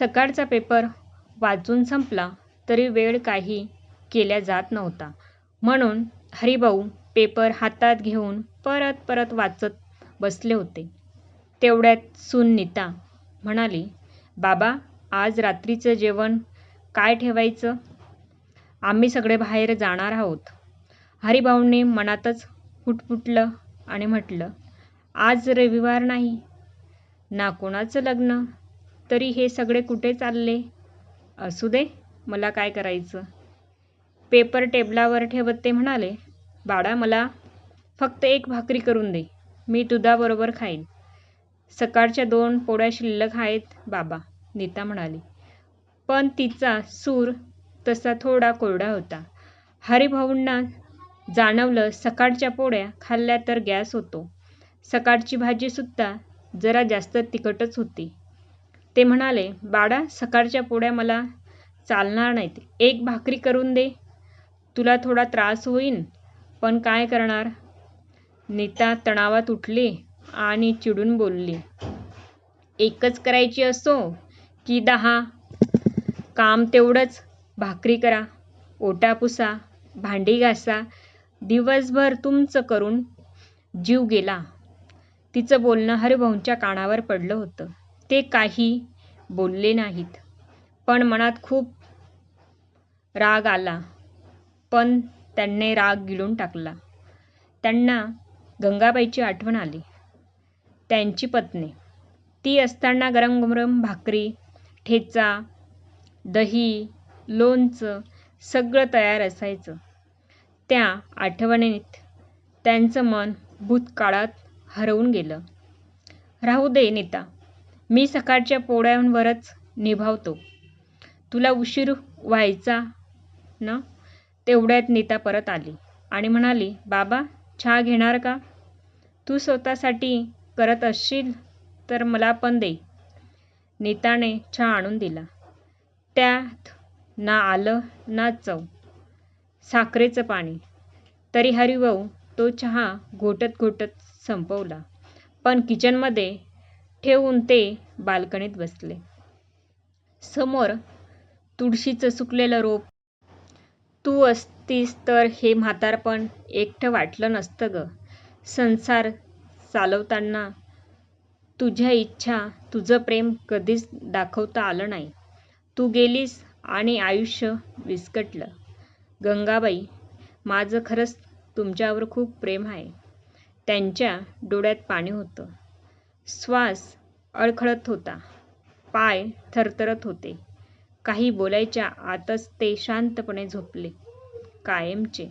सकाळचा पेपर वाचून संपला तरी वेळ काही केल्या जात नव्हता. म्हणून हरिभाऊ पेपर हातात घेऊन परत परत वाचत बसले होते. तेवढ्यात सून म्हणाली, बाबा आज रात्रीचं जेवण काय ठेवायचं? आम्ही सगळे बाहेर जाणार आहोत. हरिभाऊंनी मनातच फुटफुटलं आणि म्हटलं, आज रविवार नाही ना कोणाचं लग्न, तरी हे सगळे कुठे चालले? असू दे, मला काय करायचं? पेपर टेबलावर ठेवत ते म्हणाले, बाळा मला फक्त एक भाकरी करून दे. मी दुधाबरोबर खाईन. सकाळच्या दोन पोळ्या शिल्लक आहेत बाबा, नीता म्हणाली. पण तिचा सूर तसा थोडा कोरडा होता. हरिभाऊंना जाणवलं सकाळच्या पोळ्या खाल्ल्या तर गॅस होतो. सकाळची भाजीसुद्धा जरा जास्त तिखटच होती. ते म्हणाले, बाळा सकाळच्या पोळ्या मला चालणार नाहीत. एक भाकरी करून दे. तुला थोडा त्रास होईन, पण काय करणार? नीता तणावात उठली आणि चिडून बोलली, एकच करायची असो की दहा? काम तेवढंच. भाकरी करा, ओटा पुसा, भांडी घासा. दिवसभर तुमचं करून जीव गेला. तिचं बोलणं हरिभाऊंच्या कानावर पडलं होतं. ते काही बोलले नाहीत. पण मनात खूप राग आला. पण त्यांनी राग गिळून टाकला. त्यांना गंगाबाईची आठवण आली. त्यांची पत्नी. ती असताना गरम-गरम भाकरी, ठेचा, दही, लोणचं सगळं तयार असायचं. त्या आठवणीत त्यांचं मन भूतकाळात हरवून गेलं. राहू दे नीता, मी सकाळच्या पोळ्यांवरच निभावतो. तुला उशीर व्हायचा ना? तेवढ्यात नीता परत आली आणि म्हणाली, बाबा चहा घेणार का? तू स्वतःसाठी करत असशील तर मला पण दे. नीताने चहा आणून दिला. त्यात ना आलं ना चव. साखरेचं पाणी. तरी हरिभाऊ तो चहा घोटत घोटत संपवला. पण किचनमध्ये ठेवून ते बाल्कनीत बसले. समोर तुळशीचं सुकलेलं रोप. तू असतीस तर हे म्हातारपण एकटं वाटलं नसतं गं. संसार चालवताना तुझ्या इच्छा, तुझं प्रेम कधीच दाखवता आलं नाही. तू गेलीस आणि आयुष्य विस्कटलं. गंगाबाई, माझं खरंच तुमच्यावर खूप प्रेम आहे. त्यांच्या डोळ्यात पाणी होतं. श्वास अडखळत होता. पाय थरथरत होते. काही बोलायच्या आतच ते शांतपणे झोपले. कायमचे.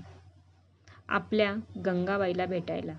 आपल्या गंगाबाईला भेटायला.